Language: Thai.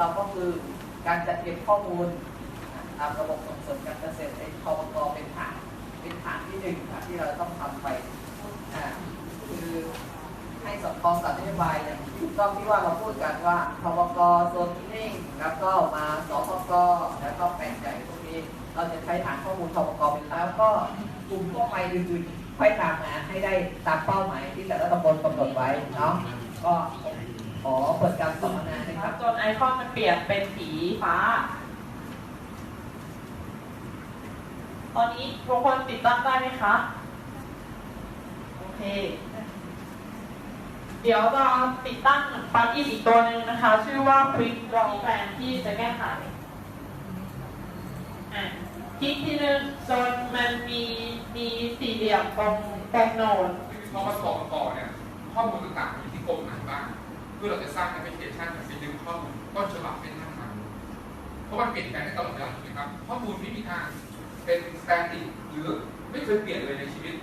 เราก็คือการจัดเก็บข้อมูลตามระบบส่งเสริมการเกษตรไอ้คอปกเป็นฐานเป็นฐานที่หนึ่งค่ะที่เราต้องทำไปคือให้สอดคล้องกับนโยบายอย่างที่ถูกต้องที่ว่าเราพูดกันว่าคอปกโซนนิ่งแล้วก็มาสพกแล้วก็แปลงใหญ่พวกนี้ เราจะใช้ฐานข้อมูลคอปกเป็นแล้วก็กลุ่มทั่วไปอื่นๆค่อยตามมาให้ได้ตามเป้าหมายที่แต่ละตำบลกำหนดไว้เนาะก็ ขอเปิดการสัมมนานะคครัรับบจนไอคอนมันเปลี่ยนเป็นสีฟ้า ตอนนี้ทุกคนติดตั้งได้ไหมคะ โอเค เดี๋ยวเราติดตั้งปลั๊กอินอีกตัวหนึ่งนะคะ ชื่อว่า Quick Draw Plan ที่จะแก้ไขอะคลิกที่หนึ่งจนมันมีมีสี่เหลี่ยมตรงตรงโหนดพอมาสอบต่อเนี่ยข้อมูลต่างๆอยู่ที่กรมไหนบ้างเพื่อเราจะสร้างแอปพลิเคชันไปดึงข้อมูลต้นฉบับเป็นทางการเพราะมันเปลี่ยนแปลงได้ตลอดเวลาถูกไหมครับข้อมูลไม่มีทางเป็นสแตนดิกหรือไม่เคยเปลี่ยนเลยในชีวิต